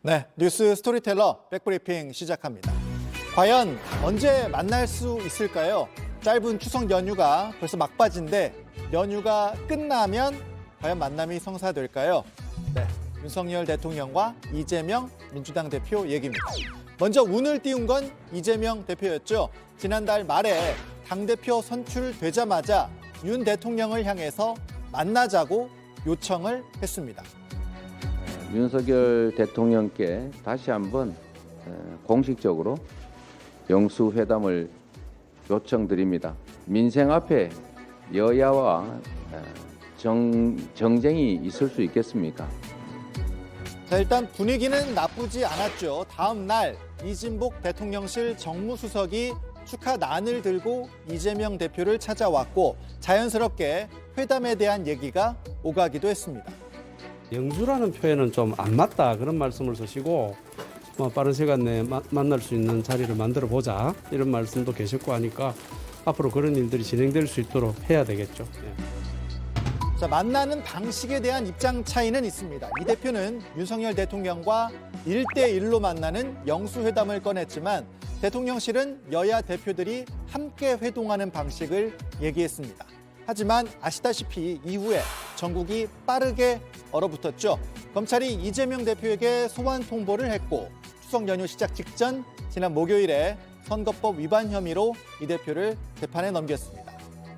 네, 뉴스 스토리텔러 백브리핑 시작합니다. 과연 언제 만날 수 있을까요? 짧은 추석 연휴가 벌써 막바지인데 연휴가 끝나면 과연 만남이 성사될까요? 네, 윤석열 대통령과 이재명 민주당 대표 얘기입니다. 먼저 운을 띄운 건 이재명 대표였죠. 지난달 말에 당대표 선출되자마자 윤 대통령을 향해서 만나자고 요청을 했습니다. 윤석열 대통령께 다시 한번 에, 공식적으로 영수회담을 요청드립니다. 민생 앞에 여야와 에, 정, 정쟁이 있을 수 있겠습니까? 자, 일단 분위기는 나쁘지 않았죠. 다음 날 이진복 대통령실 정무수석이 축하 난을 들고 이재명 대표를 찾아왔고 자연스럽게 회담에 대한 얘기가 오가기도 했습니다. 영주라는 표현은 좀 안 맞다 그런 말씀을 쓰시고 뭐 빠른 시간 내에 마- 만날 수 있는 자리를 만들어 보자 이런 말씀도 계셨고 하니까 앞으로 그런 일들이 진행될 수 있도록 해야 되겠죠. 예. 자, 만나는 방식에 대한 입장 차이는 있습니다. 이 대표는 윤석열 대통령과 일대일로 만나는 영수회담을 꺼냈지만 대통령실은 여야 대표들이 함께 회동하는 방식을 얘기했습니다. 하지만 아시다시피 이후에 전국이 빠르게 얼어붙었죠. 검찰이 이재명 대표에게 소환 통보를 했고 추석 연휴 시작 직전 지난 목요일에 선거법 위반 혐의로 이 대표를 재판에 넘겼습니다.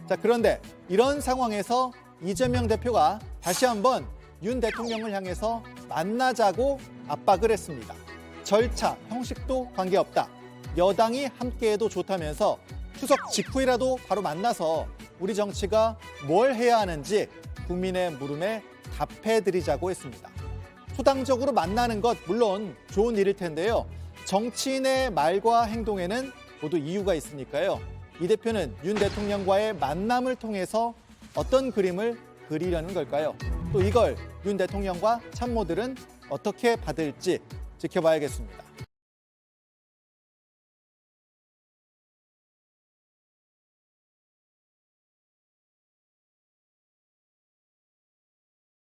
자, 그런데 이런 상황에서 이재명 대표가 다시 한번 윤 대통령을 향해서 만나자고 압박을 했습니다. 절차, 형식도 관계없다. 여당이 함께해도 좋다면서 추석 직후이라도 바로 만나서 우리 정치가 뭘 해야 하는지 국민의 물음에 답해드리자고 했습니다. 수당적으로 만나는 것 물론 좋은 일일 텐데요. 정치인의 말과 행동에는 모두 이유가 있으니까요. 이 대표는 윤 대통령과의 만남을 통해서 어떤 그림을 그리려는 걸까요? 또 이걸 윤 대통령과 참모들은 어떻게 받을지 지켜봐야겠습니다.